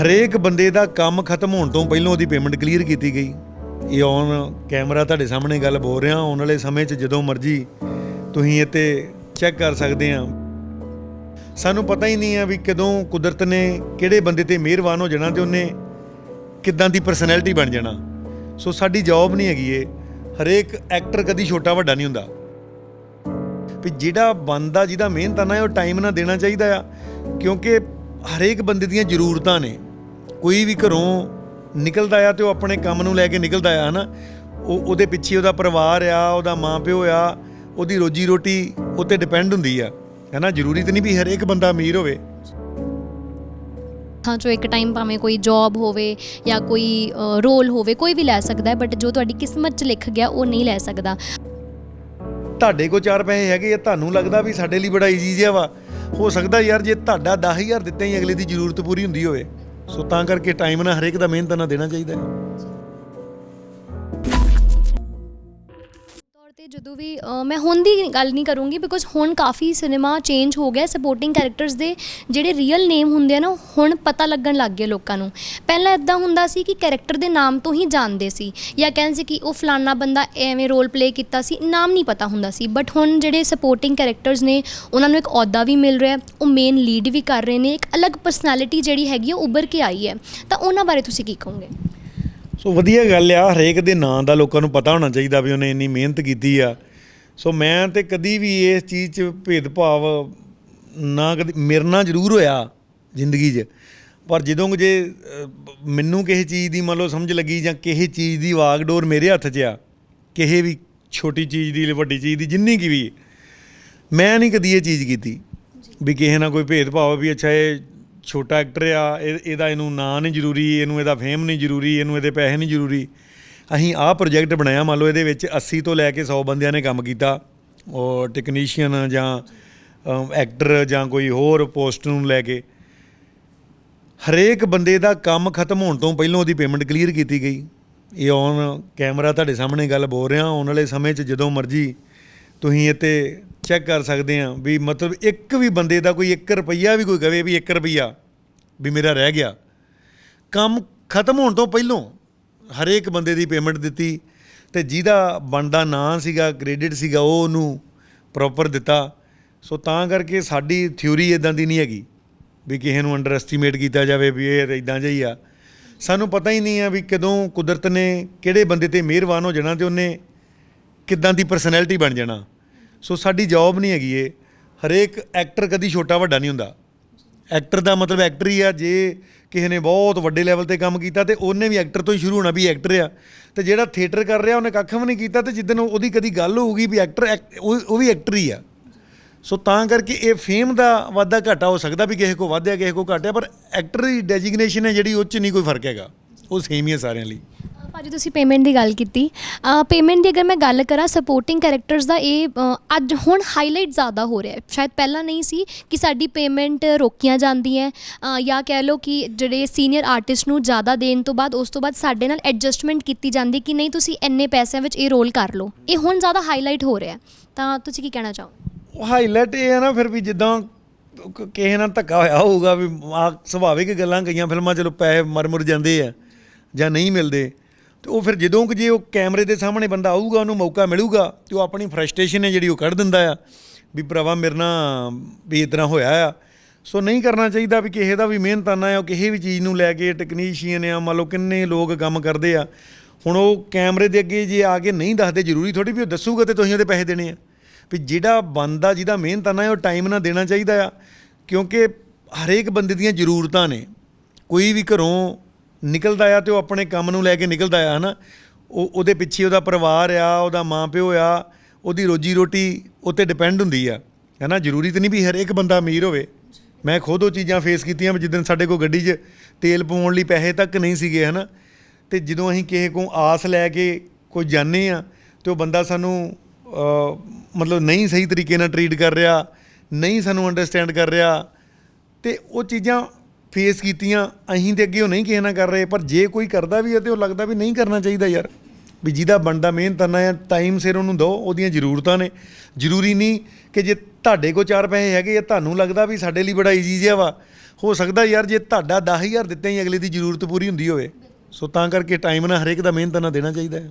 ਹਰੇਕ ਬੰਦੇ ਦਾ ਕੰਮ ਖਤਮ ਹੋਣ ਤੋਂ ਪਹਿਲਾਂ ਉਹਦੀ ਪੇਮੈਂਟ ਕਲੀਅਰ ਕੀਤੀ ਗਈ। ਇਹ ਔਨ ਕੈਮਰਾ ਤੁਹਾਡੇ ਸਾਹਮਣੇ ਗੱਲ ਬੋਲ ਰਿਹਾ, ਆਉਣ ਵਾਲੇ ਸਮੇਂ 'ਚ ਜਦੋਂ ਮਰਜ਼ੀ ਤੁਸੀਂ ਇਹ ਤੇ ਚੈੱਕ ਕਰ ਸਕਦੇ ਆ। ਸਾਨੂੰ ਪਤਾ ਹੀ ਨਹੀਂ ਆ ਵੀ ਕਦੋਂ ਕੁਦਰਤ ਨੇ ਕਿਹੜੇ ਬੰਦੇ ਤੇ ਮਿਹਰਬਾਨ ਹੋ ਜਾਣਾ ਤੇ ਉਹਨੇ ਕਿੱਦਾਂ ਦੀ ਪਰਸਨੈਲਿਟੀ ਬਣ ਜਾਣਾ। ਸੋ ਸਾਡੀ ਜੌਬ ਨਹੀਂ ਹੈਗੀ ਇਹ। ਹਰੇਕ ਐਕਟਰ ਕਦੀ ਛੋਟਾ ਵੱਡਾ ਨਹੀਂ ਹੁੰਦਾ। ਵੀ ਜਿਹੜਾ ਬੰਦਾ ਜਿਹਦਾ ਮਿਹਨਤ ਆ ਨਾ ਉਹ ਟਾਈਮ ਨਾ ਦੇਣਾ ਚਾਹੀਦਾ ਆ। ਕਿਉਂਕਿ ਹਰੇਕ ਬੰਦੇ ਦੀਆਂ ਜ਼ਰੂਰਤਾਂ ਨੇ। ਕੋਈ ਵੀ ਘਰੋਂ ਨਿਕਲਦਾ ਆ ਤੇ ਉਹ ਆਪਣੇ ਕੰਮ ਨੂੰ ਲੈ ਕੇ ਨਿਕਲਦਾ ਆ ਹਨਾ? ਉਹ ਉਹਦੇ ਪਿੱਛੇ ਉਹਦਾ ਪਰਿਵਾਰ ਆ ਉਹਦਾ ਮਾਂ ਪਿਓ ਆ ਉਹਦੀ ਰੋਜੀ ਰੋਟੀ ਉੱਤੇ ਡਿਪੈਂਡ ਹੁੰਦੀ ਆ। ਹਨਾ? ਜ਼ਰੂਰੀ ਤਾਂ ਨਹੀਂ ਵੀ ਹਰੇਕ ਬੰਦਾ ਅਮੀਰ ਹੋਵੇ। ਹਾਂ ਜੋ ਇੱਕ ਟਾਈਮ ਭਾਵੇਂ ਕੋਈ ਜੌਬ ਹੋਵੇ ਜਾਂ ਕੋਈ ਰੋਲ ਹੋਵੇ ਕੋਈ ਵੀ ਲੈ ਸਕਦਾ ਹੈ ਬਟ ਜੋ ਤੁਹਾਡੀ ਕਿਸਮਤ 'ਚ ਲਿਖ ਗਿਆ ਉਹ ਨਹੀਂ ਲੈ ਸਕਦਾ। ਤੁਹਾਡੇ ਕੋਲ ਚਾਰ ਪੈਸੇ ਹੈਗੇ ਆ ਤੁਹਾਨੂੰ ਲੱਗਦਾ ਵੀ ਸਾਡੇ ਲਈ ਬੜਾ ਈਜ਼ੀ ਜਿਹਾ ਵਾ। ਹੋ ਸਕਦਾ ਯਾਰ ਜੇ ਤੁਹਾਡਾ 10000 ਦਿੱਤੇ ਹੀ ਅਗਲੇ ਦੀ ਜ਼ਰੂਰਤ ਪੂਰੀ ਹੁੰਦੀ ਹੋਵੇ। ਸੋ ਤਾਂ ਕਰਕੇ ਟਾਈਮ ਨਾਲ ਹਰੇਕ ਦਾ ਮਿਹਨਤ ਨਾਲ ਦੇਣਾ ਚਾਹੀਦਾ ਹੈ। ਤੇ ਜਦੋਂ ਵੀ ਅ, ਮੈਂ ਹੁਣ ਦੀ ਗੱਲ ਨਹੀਂ ਕਰੂੰਗੀ ਬਿਕੋਜ਼ ਹੁਣ ਕਾਫੀ ਸਿਨੇਮਾ ਚੇਂਜ ਹੋ ਗਿਆ ਸਪੋਰਟਿੰਗ ਕੈਰੈਕਟਰਸ ਦੇ ਜਿਹੜੇ ਰੀਅਲ ਨੇਮ ਹੁੰਦੇ ਆ ਨਾ ਹੁਣ ਪਤਾ ਲੱਗਣ ਲੱਗ ਗਏ ਲੋਕਾਂ ਨੂੰ। ਪਹਿਲਾਂ ਇਦਾਂ ਹੁੰਦਾ ਸੀ ਕਿ ਕੈਰੈਕਟਰ ਦੇ ਨਾਮ ਤੋਂ ਹੀ ਜਾਣਦੇ ਸੀ ਜਾਂ ਕਹਿੰਦੇ ਸੀ ਕਿ ਉਹ ਫਲਾਨਾ ਬੰਦਾ ਐਵੇਂ ਰੋਲ ਪਲੇ ਕੀਤਾ ਸੀ ਨਾਮ ਨਹੀਂ ਪਤਾ ਹੁੰਦਾ ਸੀ। ਬਟ ਹੁਣ ਜਿਹੜੇ ਸਪੋਰਟਿੰਗ ਕੈਰੈਕਟਰਸ ਨੇ ਉਹਨਾਂ ਨੂੰ ਇੱਕ ਅਹੁਦਾ ਵੀ ਮਿਲ ਰਿਹਾ ਹੈ, ਉਹ ਮੇਨ ਲੀਡ ਵੀ ਕਰ ਰਹੇ ਨੇ ਇੱਕ ਅਲੱਗ ਪਰਸਨੈਲਿਟੀ ਜਿਹੜੀ ਹੈਗੀ ਆ ਉਹ ਉੱਭਰ ਕੇ ਆਈ ਹੈ। ਤਾਂ ਉਹਨਾਂ ਬਾਰੇ ਤੁਸੀਂ ਕੀ ਕਹੋਗੇ? ਸੋ ਵਧੀਆ ਗੱਲ ਆ, ਹਰੇਕ ਦੇ ਨਾਂ ਦਾ ਲੋਕਾਂ ਨੂੰ ਪਤਾ ਹੋਣਾ ਚਾਹੀਦਾ ਵੀ ਉਹਨੇ ਇੰਨੀ ਮਿਹਨਤ ਕੀਤੀ ਆ। ਸੋ ਮੈਂ ਤੇ ਕਦੀ ਵੀ ਇਸ ਚੀਜ਼ 'ਚ ਭੇਦਭਾਵ ਨਾ ਕਦੀ, ਮੇਰੇ ਨਾਲ ਜ਼ਰੂਰ ਹੋਇਆ ਜ਼ਿੰਦਗੀ 'ਚ। ਪਰ ਜਦੋਂ ਜੇ ਮੈਨੂੰ ਕਿਸੇ ਚੀਜ਼ ਦੀ ਮੰਨ ਲਓ ਸਮਝ ਲੱਗੀ ਜਾਂ ਕਿਸੇ ਚੀਜ਼ ਦੀ ਵਾਗਡੋਰ ਮੇਰੇ ਹੱਥ 'ਚ ਆ, ਕਿਸੇ ਵੀ ਛੋਟੀ ਚੀਜ਼ ਦੀ, ਵੱਡੀ ਚੀਜ਼ ਦੀ, ਜਿੰਨੀ ਕੀ ਵੀ, ਮੈਂ ਨਹੀਂ ਕਦੀ ਇਹ ਚੀਜ਼ ਕੀਤੀ ਵੀ ਕਿਸੇ ਨਾਲ ਕੋਈ ਭੇਦਭਾਵ ਵੀ ਅੱਛਾ ਇਹ ਛੋਟਾ ਐਕਟਰ ਆ, ਇਹ- ਇਹਦਾ ਇਹਨੂੰ ਨਾਂ ਨਹੀਂ ਜ਼ਰੂਰੀ, ਇਹਨੂੰ ਇਹਦਾ ਫੇਮ ਨਹੀਂ ਜ਼ਰੂਰੀ, ਇਹਨੂੰ ਇਹਦੇ ਪੈਸੇ ਨਹੀਂ ਜ਼ਰੂਰੀ। ਅਸੀਂ ਆਹ ਪ੍ਰੋਜੈਕਟ ਬਣਾਇਆ, ਮੰਨ ਲਓ ਇਹਦੇ ਵਿੱਚ 80 ਤੋਂ ਲੈ ਕੇ 100 ਬੰਦਿਆਂ ਨੇ ਕੰਮ ਕੀਤਾ। ਔਰ ਟੈਕਨੀਸ਼ੀਅਨ ਜਾਂ ਐਕਟਰ ਜਾਂ ਕੋਈ ਹੋਰ ਪੋਸਟ ਨੂੰ ਲੈ ਕੇ। ਹਰੇਕ ਬੰਦੇ ਦਾ ਕੰਮ ਖਤਮ ਹੋਣ ਤੋਂ ਪਹਿਲਾਂ ਉਹਦੀ ਪੇਮੈਂਟ ਕਲੀਅਰ ਕੀਤੀ ਗਈ। ਇਹ ਔਨ ਕੈਮਰਾ ਤੁਹਾਡੇ ਸਾਹਮਣੇ ਗੱਲ ਬੋਲ ਰਿਹਾ, ਆਉਣ ਵਾਲੇ ਸਮੇਂ 'ਚ ਜਦੋਂ ਮਰਜ਼ੀ ਤੁਸੀਂ ਇਹ ਤੇ ਚੈੱਕ ਕਰ ਸਕਦੇ ਆ ਵੀ ਮਤਲਬ ਇੱਕ ਵੀ ਬੰਦੇ ਦਾ ਕੋਈ 1 ਰੁਪਈਆ ਵੀ ਕੋਈ ਕਵੇ ਵੀ 1 ਰੁਪਈਆ ਵੀ ਮੇਰਾ ਰਹਿ ਗਿਆ। ਕੰਮ ਖਤਮ ਹੋਣ ਤੋਂ ਪਹਿਲਾਂ ਹਰੇਕ ਬੰਦੇ ਦੀ ਪੇਮੈਂਟ ਦਿੱਤੀ ਤੇ ਜਿਹਦਾ ਬਣਦਾ ਨਾਂ ਸੀਗਾ ਕ੍ਰੈਡਿਟ ਸੀਗਾ, ਉਹ ਉਹਨੂੰ ਪ੍ਰੋਪਰ ਦਿੱਤਾ। ਸੋ ਤਾਂ ਕਰਕੇ ਸਾਡੀ ਥਿਊਰੀ ਇਦਾਂ ਦੀ ਨਹੀਂ ਹੈਗੀ ਵੀ ਕਿਸੇ ਨੂੰ ਅੰਡਰ ਐਸਟੀਮੇਟ ਕੀਤਾ ਜਾਵੇ ਵੀ ਇਹ ਇਦਾਂ ਜਿਹਾ ਹੀ ਆ। ਸਾਨੂੰ ਪਤਾ ਹੀ ਨਹੀਂ ਆ ਵੀ ਕਦੋਂ ਕੁਦਰਤ ਨੇ ਕਿਹੜੇ ਬੰਦੇ ਤੇ ਮਿਹਰਬਾਨ ਹੋ ਜਾਣਾ ਤੇ ਉਹਨੇ ਕਿੱਦਾਂ ਦੀ ਪਰਸਨੈਲਿਟੀ ਬਣ ਜਾਣਾ। ਸੋ ਸਾਡੀ ਜੌਬ ਨਹੀਂ ਹੈਗੀ ਇਹ। ਹਰੇਕ ਐਕਟਰ ਕਦੀ ਛੋਟਾ ਵੱਡਾ ਨਹੀਂ ਹੁੰਦਾ। ਐਕਟਰ ਦਾ ਮਤਲਬ ਐਕਟਰ ਹੀ ਆ, ਜੇ ਕਿਸੇ ਨੇ ਬਹੁਤ ਵੱਡੇ ਲੈਵਲ ਤੇ ਕੰਮ ਕੀਤਾ ਤੇ ਉਹਨੇ ਵੀ ਐਕਟਰ ਤੋਂ ਹੀ ਸ਼ੁਰੂ ਹੋਣਾ ਵੀ ਐਕਟਰ ਆ। ਤੇ ਜਿਹੜਾ ਥੀਏਟਰ ਕਰ ਰਿਹਾ, ਉਹਨੇ ਕੱਖ ਵੀ ਨਹੀਂ ਕੀਤਾ ਤੇ ਜਿੱਦਨ ਉਹਦੀ ਕਦੀ ਗੱਲ ਹੋਊਗੀ ਵੀ ਐਕਟਰ ਐਕ- ਉਹ ਵੀ ਐਕਟਰ ਹੀ ਆ। ਸੋ ਤਾਂ ਕਰਕੇ ਇਹ ਫੇਮ ਦਾ ਵਾਧਾ ਘਾਟਾ ਹੋ ਸਕਦਾ ਵੀ ਕਿਸੇ ਕੋ ਵਧਿਆ ਕਿਸੇ ਕੋ ਘਟਿਆ ਪਰ ਐਕਟਰ ਦੀ ਡੈਜਿਗਨੇਸ਼ਨ ਹੈ ਜਿਹੜੀ, ਉਹ 'ਚ ਨਹੀਂ ਕੋਈ ਫ਼ਰਕ ਹੈਗਾ। ਉਹ ਸੇਮ ਹੀ ਹੈ ਸਾਰਿਆਂ ਲਈ। ਭਾਜੀ ਤੁਸੀਂ ਪੇਮੈਂਟ ਦੀ ਗੱਲ ਕੀਤੀ। ਪੇਮੈਂਟ ਦੀ ਅਗਰ ਮੈਂ ਗੱਲ ਕਰਾਂ ਸਪੋਰਟਿੰਗ ਕੈਰੈਕਟਰਸ ਦਾ ਇਹ ਅ, ਅੱਜ ਹੁਣ ਹਾਈਲਾਈਟ ਜ਼ਿਆਦਾ ਹੋ ਰਿਹਾ ਹੈ। ਸ਼ਾਇਦ ਪਹਿਲਾਂ ਨਹੀਂ ਸੀ ਕਿ ਸਾਡੀ ਪੇਮੈਂਟ ਰੋਕੀਆਂ ਜਾਂਦੀਆਂ ਅ, ਜਾਂ ਕਹਿ ਲਓ ਕਿ ਜਿਹੜੇ ਸੀਨੀਅਰ ਆਰਟਿਸਟ ਨੂੰ ਜ਼ਿਆਦਾ ਦੇਣ ਤੋਂ ਬਾਅਦ ਉਸ ਤੋਂ ਬਾਅਦ ਸਾਡੇ ਨਾਲ ਐਡਜਸਟਮੈਂਟ ਕੀਤੀ ਜਾਂਦੀ ਕਿ ਨਹੀਂ ਤੁਸੀਂ ਇੰਨੇ ਪੈਸਿਆਂ ਵਿੱਚ ਇਹ ਰੋਲ ਕਰ ਲਓ। ਇਹ ਹੁਣ ਜ਼ਿਆਦਾ ਹਾਈਲਾਈਟ ਹੋ ਰਿਹਾ ਹੈ। ਤਾਂ ਤੁਸੀਂ ਕੀ ਕਹਿਣਾ ਚਾਹੋ ਹਾਈਲਾਈਟ ਇਹ ਹੈ ਨਾ ਫਿਰ ਵੀ ਜਿੱਦਾਂ ਕ- ਕਿਸੇ ਨਾਲ ਧੱਕਾ ਹੋਇਆ ਹੋਊਗਾ ਵੀ ਆ ਸੁਭਾਵਿਕ ਗੱਲਾਂ ਕਈਆਂ ਫਿਲਮਾਂ ਚਲੋ ਪੈਸੇ ਮਰ ਮੁਰ ਜਾਂਦੇ ਆ ਜਾਂ ਨਹੀਂ ਮਿਲਦੇ। ਤੇ ਉਹ ਫਿਰ ਜਦੋਂ ਕਿ ਜੇ ਉਹ ਕੈਮਰੇ ਦੇ ਸਾਹਮਣੇ ਬੰਦਾ ਆਊਗਾ, ਉਹਨੂੰ ਮੌਕਾ ਮਿਲੂਗਾ, ਤੇ ਉਹ ਆਪਣੀ ਫਰਸਟ੍ਰੇਸ਼ਨ ਹੈ ਜਿਹੜੀ ਉਹ ਕੱਢ ਦਿੰਦਾ ਆ, ਵੀ ਭਰਾਵਾ ਮੇਰੇ ਨਾਲ ਵੀ ਇਸ ਤਰ੍ਹਾਂ ਹੋਇਆ ਆ। ਸੋ ਨਹੀਂ ਕਰਨਾ ਚਾਹੀਦਾ ਵੀ ਕਿਸੇ ਦਾ ਵੀ ਮਿਹਨਤਾਨਾ ਆ, ਉਹ ਕਿਸੇ ਵੀ ਚੀਜ਼ ਨੂੰ ਲੈ ਕੇ ਟੈਕਨੀਸ਼ੀਅਨ ਆ, ਮੰਨ ਲਓ ਕਿੰਨੇ ਲੋਕ ਕੰਮ ਕਰਦੇ ਆ। ਹੁਣ ਉਹ ਕੈਮਰੇ ਦੇ ਅੱਗੇ ਜੇ ਆ ਕੇ ਨਹੀਂ ਦੱਸਦੇ, ਜ਼ਰੂਰੀ ਥੋੜੀ ਵੀ ਉਹ ਦੱਸੂਗਾ ਤੇ ਤੁਸੀਂ ਉਹਦੇ ਪੈਸੇ ਦੇਣੇ ਆ। ਵੀ ਜਿਹੜਾ ਬੰਦਾ ਜਿਹਦਾ ਮਿਹਨਤਾਨਾ ਹੈ ਉਹ ਟਾਈਮ ਨਾਲ ਦੇਣਾ ਚਾਹੀਦਾ ਆ, ਕਿਉਂਕਿ ਹਰੇਕ ਬੰਦੇ ਦੀਆਂ ਜ਼ਰੂਰਤਾਂ ਨੇ। ਕੋਈ ਵੀ ਘਰੋਂ ਨਿਕਲਦਾ ਆ ਤੇ ਉਹ ਆਪਣੇ ਕੰਮ ਨੂੰ ਲੈ ਕੇ ਨਿਕਲਦਾ ਆ, ਹਨਾ? ਉਹ, ਉਹਦੇ ਪਿੱਛੇ ਉਹਦਾ ਪਰਿਵਾਰ ਆ, ਉਹਦਾ ਮਾਂ ਪਿਓ ਆ, ਉਹਦੀ ਰੋਜੀ ਰੋਟੀ ਉੱਤੇ ਡਿਪੈਂਡ ਹੁੰਦੀ ਆ। ਹਨਾ? ਜ਼ਰੂਰੀ ਤਾਂ ਨਹੀਂ ਵੀ ਹਰੇਕ ਬੰਦਾ ਅਮੀਰ ਹੋਵੇ। ਮੈਂ ਖੁਦ ਉਹ ਚੀਜ਼ਾਂ ਫੇਸ ਕੀਤੀਆਂ ਵੀ ਜਿੱਦਣ ਸਾਡੇ ਕੋਲ ਗੱਡੀ 'ਚ ਤੇਲ ਪਵਾਉਣ ਲਈ ਪੈਸੇ ਤੱਕ ਨਹੀਂ ਸੀਗੇ, ਹਨਾ? ਤੇ ਜਦੋਂ ਅਸੀਂ ਕਿਸੇ ਕੋਲ ਆਸ ਲੈ ਕੇ ਕੋਈ ਜਾਂਦੇ ਆ ਤੇ ਉਹ ਬੰਦਾ ਸਾਨੂੰ ਮਤਲਬ ਨਹੀਂ ਸਹੀ ਤਰੀਕੇ ਨਾਲ ਟਰੀਟ ਕਰ ਰਿਹਾ, ਨਹੀਂ ਸਾਨੂੰ ਅੰਡਰਸਟੈਂਡ ਕਰ ਰਿਹਾ ਤੇ ਉਹ ਚੀਜ਼ਾਂ ਫੇਸ ਕੀਤੀਆਂ ਅਸੀਂ ਤੇ ਅੱਗੇ ਉਹ ਨਹੀਂ ਕਿਸੇ ਨਾਲ ਕਰ ਰਹੇ, ਪਰ ਜੇ ਕੋਈ ਕਰਦਾ ਵੀ ਹੈ ਤੇ ਉਹ ਲੱਗਦਾ ਵੀ ਨਹੀਂ ਕਰਨਾ ਚਾਹੀਦਾ ਯਾਰ। ਵੀ ਜਿਹਦਾ ਬਣਦਾ ਮਿਹਨਤ ਕਰਨਾ ਹੈ ਟਾਈਮ ਸਿਰ ਉਹਨੂੰ ਦਿਓ, ਉਹਦੀਆਂ ਜ਼ਰੂਰਤਾਂ ਨੇ। ਜ਼ਰੂਰੀ ਨਹੀਂ ਕਿ ਜੇ ਤੁਹਾਡੇ ਕੋਲ ਚਾਰ ਪੈਸੇ ਹੈਗੇ ਆ ਤੁਹਾਨੂੰ ਲੱਗਦਾ ਵੀ ਸਾਡੇ ਲਈ ਬੜਾ ਈਜ਼ੀ ਜਿਹਾ ਵਾ, ਹੋ ਸਕਦਾ ਯਾਰ ਜੇ ਤੁਹਾਡਾ 10000 ਦਿੱਤੇ ਹੀ ਅਗਲੇ ਦੀ ਜ਼ਰੂਰਤ ਪੂਰੀ ਹੁੰਦੀ ਹੋਵੇ। ਸੋ ਤਾਂ ਕਰਕੇ ਟਾਈਮ ਨਾਲ ਹਰੇਕ ਦਾ ਮਿਹਨਤ ਨਾਲ ਦੇਣਾ ਚਾਹੀਦਾ ਹੈ।